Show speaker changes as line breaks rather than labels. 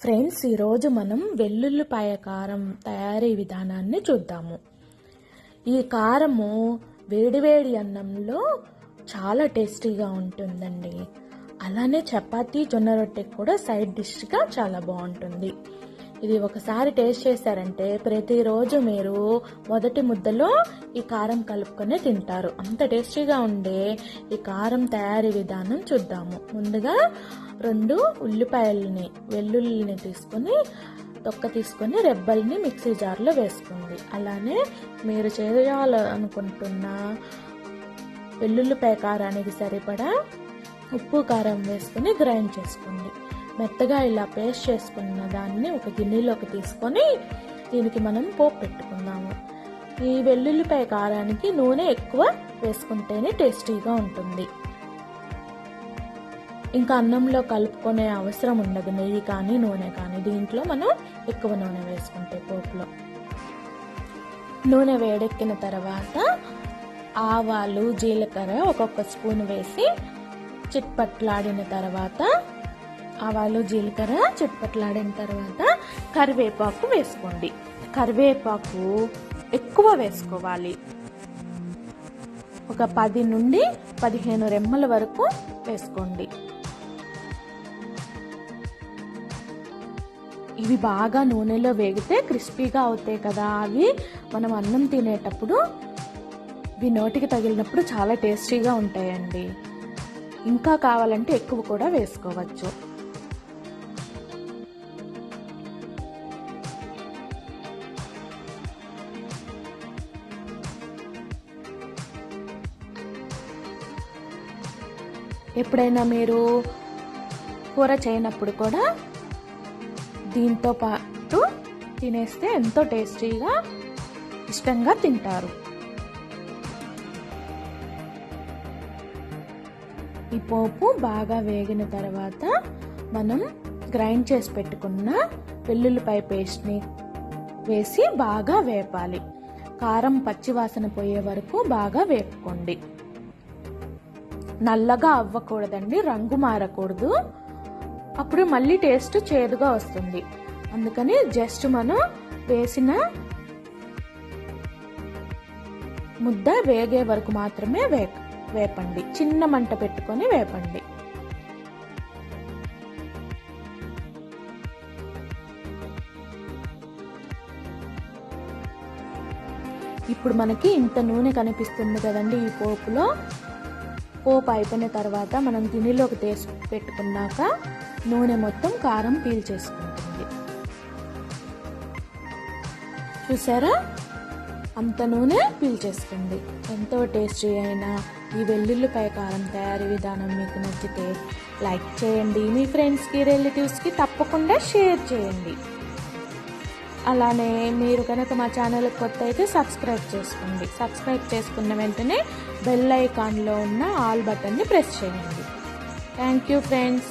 Friends ఈరోజు మనం వెల్లుల్లిపాయ కారం తయారీ విధానాన్ని చూద్దాము. ఈ కారము వేడివేడి అన్నంలో చాలా టేస్టీగా ఉంటుందండి. అలానే చపాతీ జొన్న రొట్టెకి కూడా సైడ్ డిష్గా చాలా బాగుంటుంది. ఇది ఒకసారి టేస్ట్ చేశారంటే ప్రతిరోజు మీరు మొదటి ముద్దలో ఈ కారం కలుపుకొని తింటారు. అంత టేస్టీగా ఉండే ఈ కారం తయారీ విధానం చూద్దాము. ముందుగా రెండు ఉల్లిపాయలని వెల్లుల్లిని తీసుకొని తొక్క తీసుకొని రెబ్బల్ని మిక్సీ జార్లో వేసుకోండి. అలానే మీరు చేయాలనుకుంటున్న వెల్లుల్లిపాయ కారానికి సరిపడా ఉప్పు కారం వేసుకుని గ్రైండ్ చేసుకోండి. మెత్తగా ఇలా పేస్ట్ చేసుకున్న దాన్ని ఒక గిన్నెలోకి తీసుకొని దీనికి మనం పోపు పెట్టుకుందాము. ఈ వెల్లుల్లిపాయ కారానికి నూనె ఎక్కువ వేసుకుంటేనే టేస్టీగా ఉంటుంది. ఇంకా అన్నంలో కలుపుకునే అవసరం ఉండదు నెయ్యి కానీ నూనె కానీ. దీంట్లో మనం ఎక్కువ నూనె వేసుకుంటే పోపులో. నూనె వేడెక్కిన తర్వాత ఆవాలు జీలకర్ర ఒక్కొక్క స్పూన్ వేసి చిట్పట్లాడిన తర్వాత ఆవాలు జీలకర్ర చిట్పట్లాడిన తర్వాత కరివేపాకు వేసుకోండి. కరివేపాకు ఎక్కువ వేసుకోవాలి. ఒక పది నుండి పదిహేను రెమ్మల వరకు వేసుకోండి. ఇవి బాగా నూనెలో వేగితే క్రిస్పీగా అవుతాయి కదా. అవి మనం అన్నం తినేటప్పుడు ఇవి నోటికి తగిలినప్పుడు చాలా టేస్టీగా ఉంటాయండి. ఇంకా కావాలంటే ఎక్కువ కూడా వేసుకోవచ్చు. ఎప్పుడైనా మీరు కూర చేయనప్పుడు కూడా దీంతో పాటు తినేస్తే ఎంతో టేస్టీగా ఇష్టంగా తింటారు. ఈ పోపు బాగా వేగిన తర్వాత మనం గ్రైండ్ చేసి పెట్టుకున్న వెల్లుల్లిపాయ పేస్ట్ని వేసి బాగా వేపాలి. కారం పచ్చివాసన పోయే వరకు బాగా వేపుకోండి. నల్లగా అవ్వకూడదండి రంగు మారకూడదు. అప్పుడు మళ్ళీ టేస్ట్ చేదుగా వస్తుంది. అందుకని జస్ట్ మనం వేసిన ముద్ద వేగే వరకు మాత్రమే వే వేపండి. చిన్న మంట పెట్టుకొని వేపండి. ఇప్పుడు మనకి ఇంత నూనె కనిపిస్తుంది కదండి ఈ పోపులో. పోపు అయిపోయిన తర్వాత మనం గిన్నెలోకి తీసి పెట్టుకున్నాక నూనె మొత్తం కారం పీల్ చేసుకుంటుంది. చూసారా? అంత నూనె పీల్చేసుకుంది ఎంతో టేస్టీ అయిన ఈ వెల్లుల్లిపాయ కారం తయారీ విధానం మీకు నచ్చితే లైక్ చేయండి. మీ ఫ్రెండ్స్కి రిలేటివ్స్కి తప్పకుండా షేర్ చేయండి. అలానే మీరు కనుక మా ఛానల్ కొత్త అయితే సబ్స్క్రైబ్ చేసుకోండి. సబ్స్క్రైబ్ చేసుకున్న వెంటనే బెల్ ఐకాన్లో ఉన్న ఆల్ బటన్ని ప్రెస్ చేయండి. Thank you friends